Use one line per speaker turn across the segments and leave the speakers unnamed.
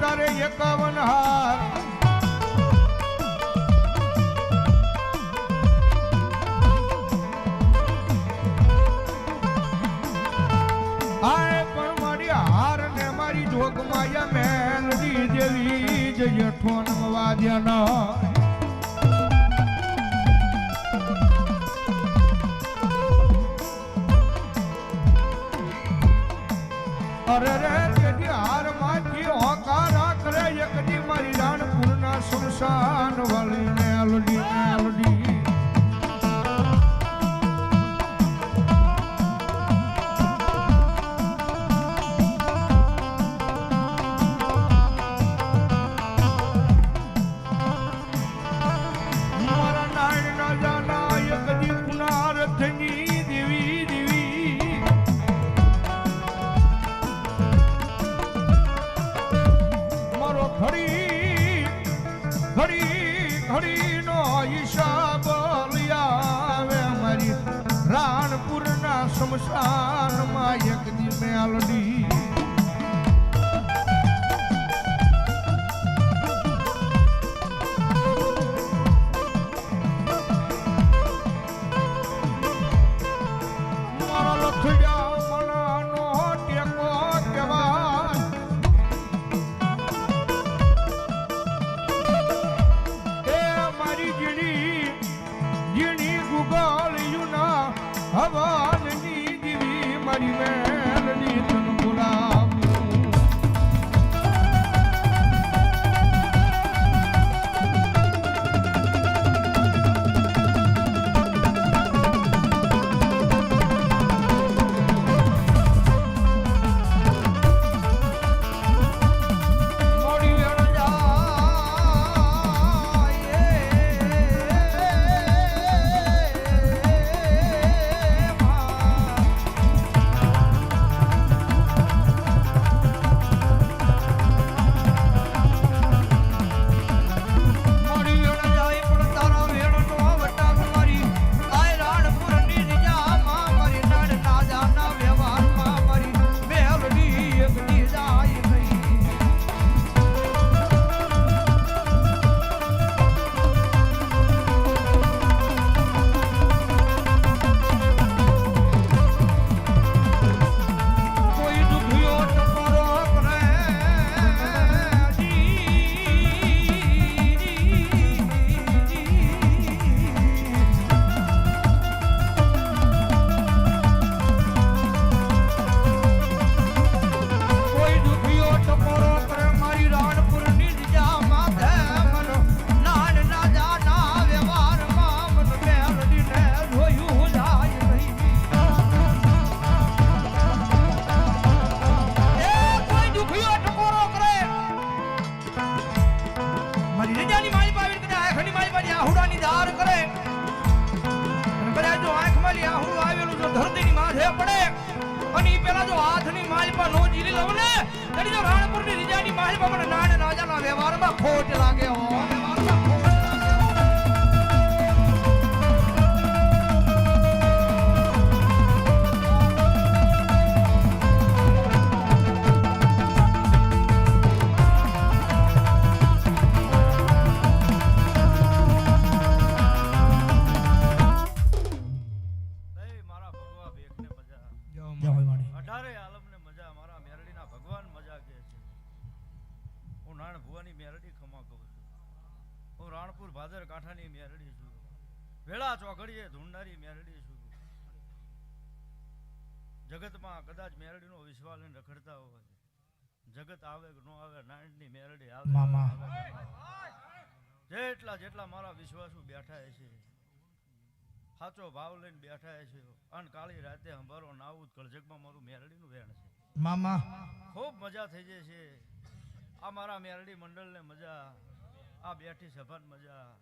તારે એકાવન હાર. પણ મારી હાર ને મારી જોગ માયા મેલડી જેવી જ યઠોન વાદ્યા ન અરે રે રીજાની માલપા મને નાણ રાજાના વ્યવહારમાં ખોટ લાગે હો. હું
નાણ ભુવાની મેરડી ખમા કહું છું. હું રાણપુર ભાદર કાંઠાની મેરડી છું. વેળા ચોકડીએ ધૂંડારી મેરડી છું. જગતમાં કદાચ મેરડીનો વિશ્વાસ લઈને રખડતા હોય. જગત આવે કે ન આવે નાણની મેરડી આવે. જેટલા જેટલા મારા વિશ્વાસુ બેઠા છે સાચો ભાવ લઈને બેઠા છે અને કાળી રાતે હંભારો નાવું કળજગમાં મારું મેરડીનું વેણ છે.
મામા.
ખૂબ મજા થઈ જાય છે આ મારા મેરડી મંડળને મજા આ બેઠી સભાને મજા.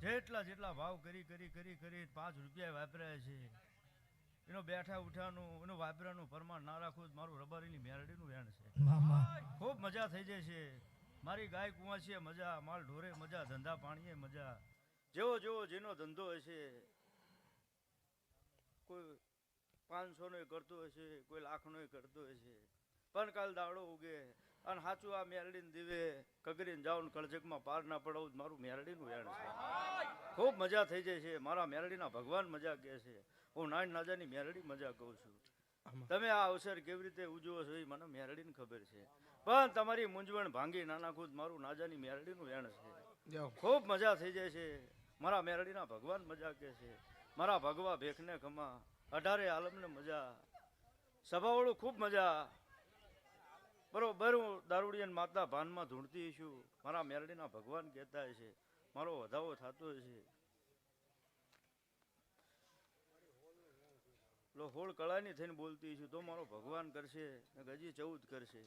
જેટલા જેટલા ભાવ કરી કરી કરી કરી પાંચ રૂપિયા વાપર્યા છે. એનો બેઠા ઉઠાનું એનું વાપરાનું પરમાણ ના રાખવું મારું રબારીની મેરડીનું વેણ છે. ખૂબ મજા થઈ જાય છે. મારી ગાય કુંવાસીએ મજા માલ ઢોરે મજા ધંધા પાણીએ મજા. જેવો જેવો જેનો ધંધો હશે કોઈ પાંચસો નો કરતો હશે કોઈ લાખ નો કરતો હશે પણ કાલ દાડો ઉગે. અને સાચું આ મેરડીને દીવે કગરીને જાઉં ને કળજગમાં પાર ના પડાવું મારું મેરડીનું વેણ છે. ખૂબ મજા થઈ જાય છે. મારા મેરડીના ભગવાન મજા કહે છે. હું નાન નાજાની મેરડી મજા કહું છું. તમે આ અવસર કેવી રીતે ઉજવો છો એ મને મેરડીને ખબર છે. પણ તમારી મૂંઝવણ ભાંગી ના નાખું મારું નાજાની મેરડીનું વેણ છે. ખૂબ મજા થઈ જાય છે. મારા મેરડીના ભગવાન મજા કે છે. મારા ભગવા ભેખને ખમા અઢારે આલમને મજા. સભાવાળું ખૂબ મજા. બરોબર, હું દારૂડિયન માતા ભાનમાં ધૂણતી છું. મારા મેરડીના ભગવાન કહેતા છે મારો વધાવો થતો છે હોળ કળાની થઈને બોલતી છું, તો મારો ભગવાન કરશે હજી ચૌદ કરશે.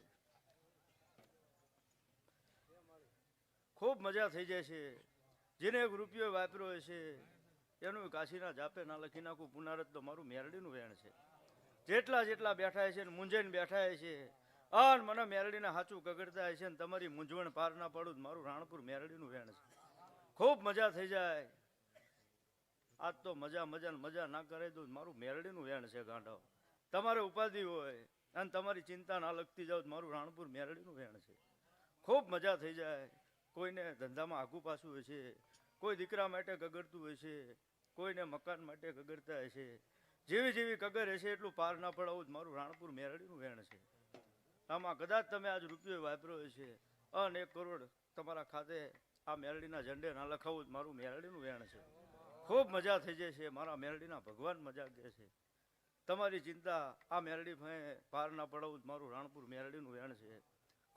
ખૂબ મજા થઈ જાય છે જેને એક રૂપિયો વાપર્યો હશે, એનું કાશીના જાપે ના લખી નાખું, પુનારત તો મારું મેરડીનું વેણ છે. જેટલા જેટલા બેઠા છે મૂંઝાઈને બેઠા છે અન મને મેરડીને સાચું કગડતા છે ને તમારી મૂંઝવણ પાર ના પાડું મારું રાણપુર મેરડીનું વેણ છે. ખૂબ મજા થઈ જાય. આજ તો મજા મજા મજા ના કરાવી દઉં મારું મેરડીનું વેણ છે ગાંડાઓ તમારે ઉપાધિ હોય અને તમારી ચિંતા ના લગતી જાવ મારું રાણપુર મેરડીનું વેણ છે. ખૂબ મજા થઈ જાય. કોઈને ધંધામાં આગું પાછું હોય છે, કોઈ દીકરા માટે કગડતું હોય છે, કોઈને મકાન માટે કગડતા હોય છે જેવી જેવી કગર હશે એટલું પાર ના પડાવું જ મારું રાણપુર મેરડીનું વેણ છે. આમાં કદાચ તમે આજ રૂપિયો વાપર્યો છે અને એક કરોડ તમારા ખાતે આ મેરડીના ઝંડે ના લખાવું જ મારું મેરડીનું વેણ છે. ખૂબ મજા થઈ જાય છે મારા મેરડીના ભગવાન મજા કહે છે તમારી ચિંતા આ મેરડી ફાંય પાર ના પડાવું જ મારું રાણપુર મેરડીનું વેણ છે.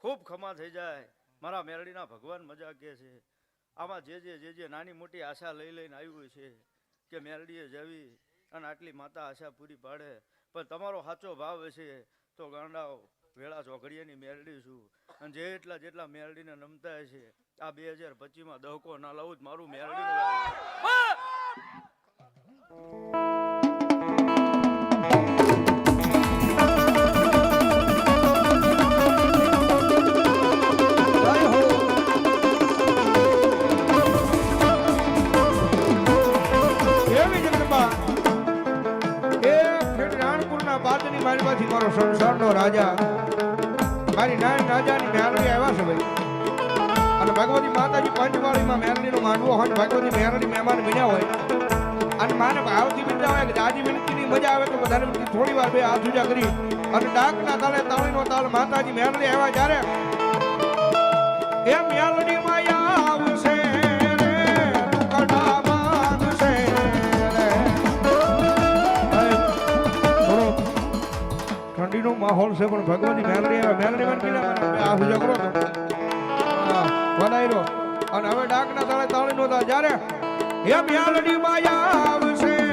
ખૂબ ખમા થઈ જાય, મારા મેરડીના ભગવાન મજા કહે છે આમાં જે જે જે જે નાની મોટી આશા લઈ લઈને આવ્યું છે કે મેરડીએ જવી અને આટલી માતા આશા પૂરી પાડે. પણ તમારો સાચો ભાવ હશે તો ગાંડાઓ વેળા ચોઘડિયાની મેરડી છું. અને જેટલા જેટલા મેરડીને નમતા છે, આ બે હજાર પચીસમાં દહકો ના લાવું જ મારું મેરડીનું
માંડવો હોય ને મહેમાન બન્યા હોય. અને માને ભાવથી બિંદા હોય કે દાદી વિનંતીની મજા આવે તો બધાને વિનંતી થોડી વાર બે હાથ ઉજા કરી. અને ડાકના તાળે તાળીનો તાળ માતાજી મેરડી આવ્યા જ્યારે. એ મેલડી માયા આવશે ઠંડીનો માહોલ છે પણ ભગવાનની મેલડી આવે. મેલડી માં આ હુજા કરો હા, રહ્યો નો જ્યારે એ મેલડી માયા આવશે.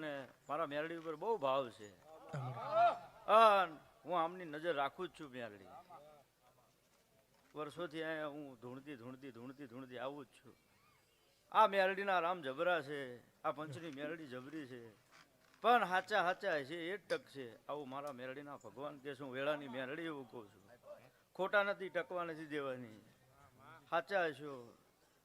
વાદી ભરાને મારા મેરડી ઉપર બહુ ભાવ છે. હું. આમની નજર રાખું જ છું મેરડી. વર્ષોથી અહીંયા હું ધૂણતી ધૂણતી ધૂણતી ધૂણતી આવું જ છું. આ મેરડીના રામ જબરા છે આ પંચની મેરડી જબરી છે. પણ હાચા હાચા છે એ જ ટક છે. આવું મારા મેરડીના ભગવાન કે શું હું વેળાની મેરડી એવું કહું છું. ખોટા નથી ટકવા નથી દેવાની. સાચા છો.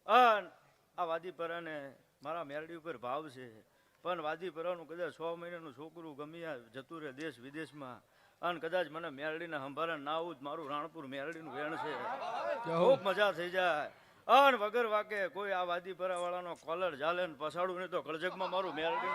અન આ વાદીપરાને મારા મેરડી ઉપર ભાવ છે. પણ વાદીપરાનું કદાચ છ મહિનાનું છોકરું ગમ્યા જતું રહે દેશ વિદેશમાં. અને કદાચ મને મેરડીને સંભાળે ના આવું જ મારું રાણપુર મેરડીનું વેણ છે. ખૂબ મજા થઈ જાય. અન વગર વાકે કોઈ આ વાદી વાળાનો કોલર જાલે ને પસાડું નહીં તો કળજગમાં મારું મેરડી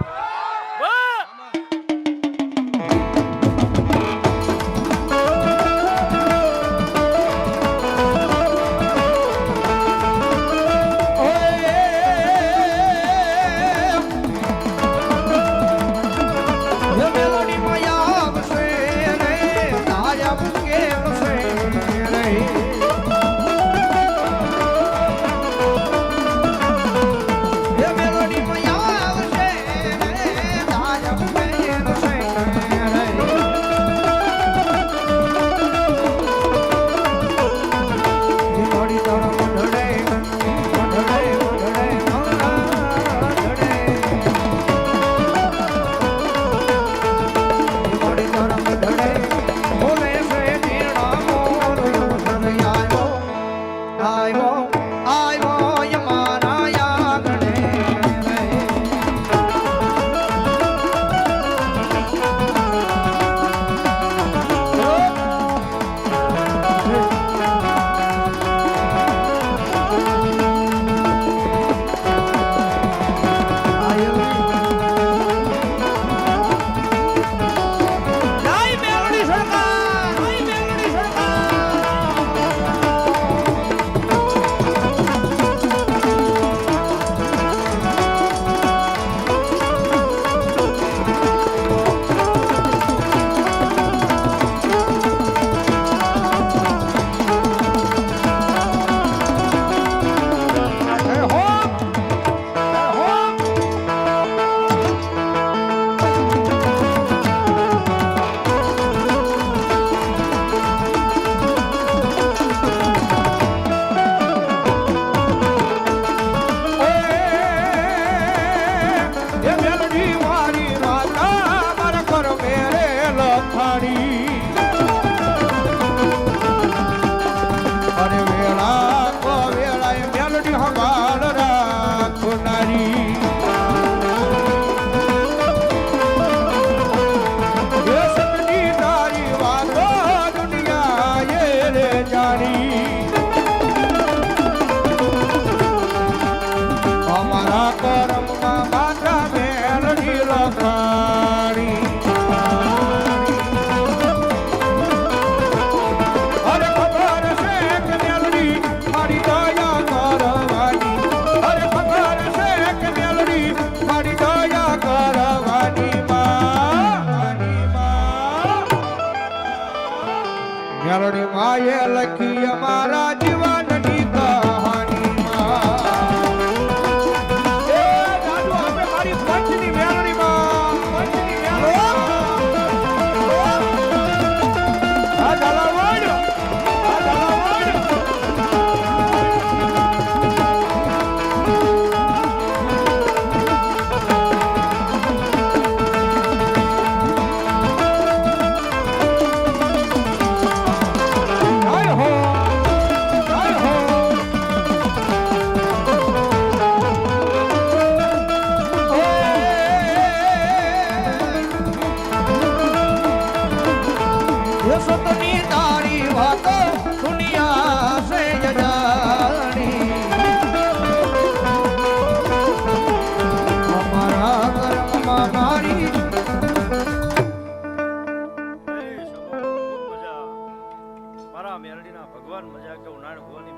ભગવાન મજા કે ઉનાળ ભવાની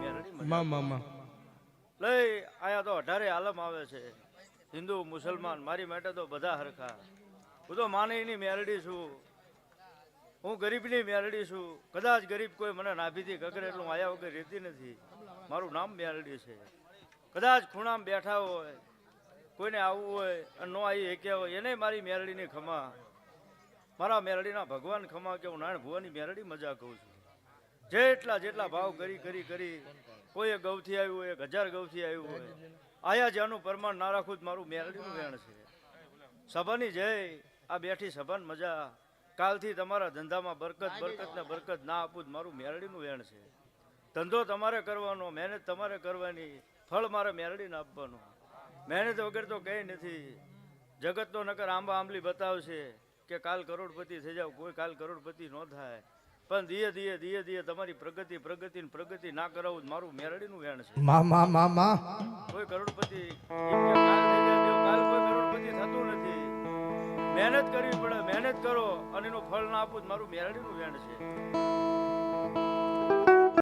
આયા તો અઢારે આલમ આવે છે. હિન્દુ મુસલમાન મારી માટે તો બધા હરખા. હું તો માને એની મેરડી છું. હું ગરીબની મેરડી છું. કદાચ ગરીબ કોઈ મને નાભીથી ગગરે એટલું આયા વગર રહેતી નથી. મારું નામ મેરડી છે. કદાચ ખૂણામાં બેઠા હોય, કોઈને આવવું હોય અને ન આવી શક્યા હોય, એને મારી મેરડીની ખમા. મારા મેરડીના ભગવાન ખમા કે હું નારાયણ ભુવાની મેરડી મજા કહું છું. જેટલા જેટલા ભાવ કરી કરી કરી, કોઈ ગૌથી આવ્યું હોય, એક હજાર ગૌથી આવ્યું હોય, આયા જ્યાંનું પ્રમાણ ના રાખવું જ મારું મેરડીનું વેણ છે. સભાની જય, આ બેઠી સભાની મજા. કાલથી તમારા ધંધામાં બરકત બરકત ને બરકત ના આપું મારું મેરડીનું વેણ છે. ધંધો તમારે કરવાનો મહેનત તમારે કરવાની ફળ મારે મેરડીને આપવાનું. મહેનત વગર તો કંઈ નથી. જગતનો નકર આંબા આંબલી બતાવશે કે કાલ કરોડપતિ થઈ જાવ કોઈ કાલ કરોડપતિ ન થાય. પણ ધીરે ધીરે ધીરે ધીરે તમારી પ્રગતિ પ્રગતિ પ્રગતિ ના કરાવું મારું મેરડીનું વેણ છે. કોઈ કરોડપતિ કરોડપતિ થતું નથી. મહેનત કરવી પડે મહેનત કરો અને એનું ફળ ના આપું મારું મેરડીનું વેણ છે.